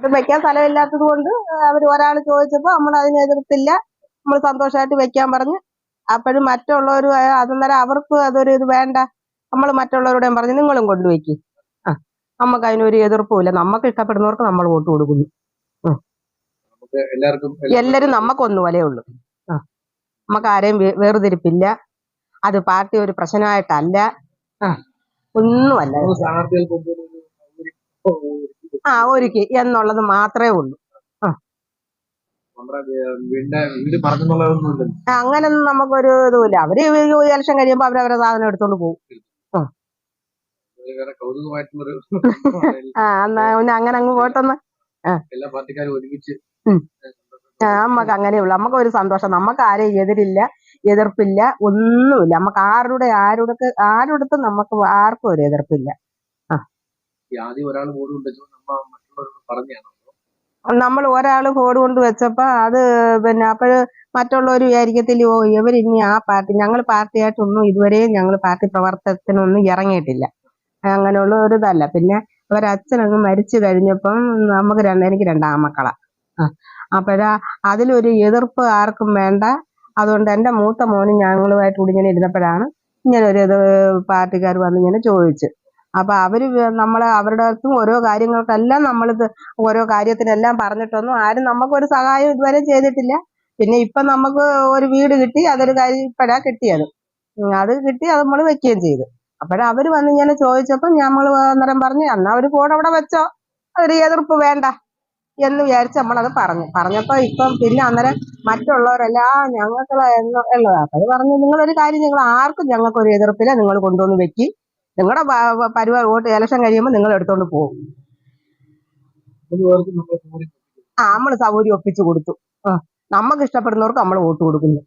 ഇത് വെക്കാൻ സ്ഥലമില്ലാത്തത് കൊണ്ട് അവർ ഒരാൾ ചോദിച്ചപ്പോൾ നമ്മൾ അതിനെ എതിർത്തില്ല. നമ്മൾ സന്തോഷമായിട്ട് വെക്കാൻ പറഞ്ഞ്. അപ്പോഴും മറ്റുള്ളവർ അതെന്നേരം അവർക്ക് അതൊരു ഇത് വേണ്ട. നമ്മൾ മറ്റുള്ളവരോടും പറഞ്ഞു നിങ്ങളും കൊണ്ടുവയ്ക്ക്. ആ നമുക്ക് അതിനൊരു എതിർപ്പുമില്ല. നമുക്ക് ഇഷ്ടപ്പെടുന്നവർക്ക് നമ്മൾ വോട്ട് കൊടുക്കുന്നു. നമുക്ക് എല്ലാവർക്കും എല്ലാരും നമുക്ക് ഒന്നു ഉള്ളു. ആ. നമുക്ക് ആരെയും വേർതിരിപ്പില്ല. അത് പാർട്ടി ഒരു പ്രശ്നമായിട്ടല്ല. ആ. ഒന്നുമല്ല. ആ ഒരുക്കി. എന്നുള്ളത് മാത്രമേ ഉള്ളൂ. അങ്ങനൊന്നും നമുക്കൊരു ഇതുമില്ല. അവർ ഇലക്ഷൻ കഴിയുമ്പോ അവരവരെ സാധനം എടുത്തോണ്ട് പോകും ആ. എന്നാ പിന്നെ അങ്ങനെ അങ്ങ് പോട്ടെന്ന്. എല്ലാ പാർട്ടിക്കാരും ഒരുമിച്ച്. ആ, നമുക്ക് അങ്ങനെയുള്ളു. നമുക്ക് ഒരു സന്തോഷം. നമുക്ക് ആരെയും എതിരില്ല എതിർപ്പില്ല ഒന്നുമില്ല. നമുക്ക് ആരുടെ ആരുടെ ആരുടെ നമുക്ക് ആർക്കും ഒരു എതിർപ്പില്ല. ആദ്യം ഒരാൾ ബോർഡ് കൊണ്ടുവച്ചു നമ്മ മറ്റുള്ളവരോട് പറഞ്ഞാണോ നമ്മൾ ഒരാൾ കോഡ് കൊണ്ട് വെച്ചപ്പോ അത് പിന്നെ അപ്പോൾ മറ്റുള്ളവർ വിചാരിക്കത്തില്ല ഓ ഇവരിനി ആ പാർട്ടി ഞങ്ങൾ പാർട്ടിയായിട്ടൊന്നും ഇതുവരെയും ഞങ്ങൾ പാർട്ടി പ്രവർത്തനത്തിനൊന്നും ഇറങ്ങിയിട്ടില്ല. അങ്ങനെയുള്ള ഒരു ഇതല്ല. പിന്നെ അവരച്ഛനങ്ങ് മരിച്ചു കഴിഞ്ഞപ്പം നമുക്ക് രണ്ട് എനിക്ക് രണ്ടാമക്കളാ അപ്പോഴാ അതിലൊരു എതിർപ്പ് ആർക്കും വേണ്ട. അതുകൊണ്ട് എന്റെ മൂത്ത മോനും ഞങ്ങളുമായിട്ട് കൂടി ഇങ്ങനെ ഇരുന്നപ്പോഴാണ് ഇങ്ങനെ ഒരു ഇത് പാർട്ടിക്കാർ വന്ന് ഇങ്ങനെ ചോദിച്ചു. അപ്പൊ അവർ നമ്മൾ അവരുടെ അടുത്തും ഓരോ കാര്യങ്ങൾക്കെല്ലാം നമ്മളിത് ഓരോ കാര്യത്തിനെല്ലാം പറഞ്ഞിട്ടൊന്നും ആരും നമുക്കൊരു സഹായം ഇതുവരെ ചെയ്തിട്ടില്ല. പിന്നെ ഇപ്പൊ നമുക്ക് ഒരു വീട് കിട്ടി അതൊരു കാര്യം ഇപ്പഴാ കിട്ടിയത്. അത് കിട്ടി അത് നമ്മൾ വെക്കുകയും ചെയ്തു. അവർ വന്ന് ഇങ്ങനെ ചോദിച്ചപ്പോ നമ്മൾ അന്നേരം പറഞ്ഞു എന്നാ ഒരു ഫോൺ അവിടെ വെച്ചോ ഒരു എതിർപ്പ് വേണ്ട എന്ന് വിചാരിച്ച് നമ്മളത് പറഞ്ഞു. പറഞ്ഞപ്പോ ഇപ്പം പിന്നെ അന്നേരം മറ്റുള്ളവരെല്ലാം ഞങ്ങൾക്ക് ഉള്ളതാ അപ്പൊ അത് പറഞ്ഞു നിങ്ങളൊരു കാര്യം നിങ്ങൾ ആർക്കും ഞങ്ങൾക്ക് ഒരു എതിർപ്പില്ല നിങ്ങൾ കൊണ്ടുവന്ന് വെക്കി. നിങ്ങളുടെ പരിപാടി വോട്ട് ഇലക്ഷൻ കഴിയുമ്പോൾ നിങ്ങൾ എടുത്തോണ്ട് പോകും ആ നമ്മൾ സൗകര്യം ഒപ്പിച്ചു കൊടുത്തു. നമുക്ക് ഇഷ്ടപ്പെടുന്നവർക്ക് നമ്മൾ വോട്ട് കൊടുക്കുന്നു.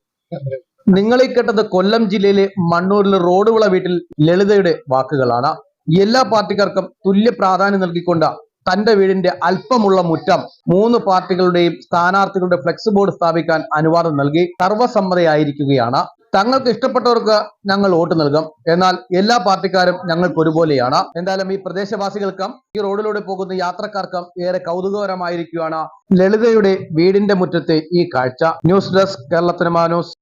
നിങ്ങൾ ഈ കേട്ടത് കൊല്ലം ജില്ലയിലെ മണ്ണൂരിലെ റോഡുവിള വീട്ടിൽ ലളിതയുടെ വാക്കുകളാണ്. എല്ലാ പാർട്ടിക്കാർക്കും തുല്യ പ്രാധാന്യം നൽകിക്കൊണ്ട് തന്റെ വീടിന്റെ അല്പമുള്ള മുറ്റം മൂന്ന് പാർട്ടികളുടെയും സ്ഥാനാർത്ഥികളുടെ ഫ്ലെക്സ് ബോർഡ് സ്ഥാപിക്കാൻ അനുവാദം നൽകി സർവസമ്മതയായിരിക്കുകയാണ്. തങ്ങൾക്ക് ഇഷ്ടപ്പെട്ടവർക്ക് ഞങ്ങൾ വോട്ട് നൽകും. എന്നാൽ എല്ലാ പാർട്ടിക്കാരും ഞങ്ങൾക്ക് ഒരുപോലെയാണ്. എന്തായാലും ഈ പ്രദേശവാസികൾക്കും ഈ റോഡിലൂടെ പോകുന്ന യാത്രക്കാർക്കും ഏറെ കൗതുകകരമായിരിക്കുകയാണ് ലളിതയുടെ വീടിന്റെ മുറ്റത്തെ ഈ കാഴ്ച. ന്യൂസ് ഡെസ്ക് കേരളത്തിന് മാനൂസ്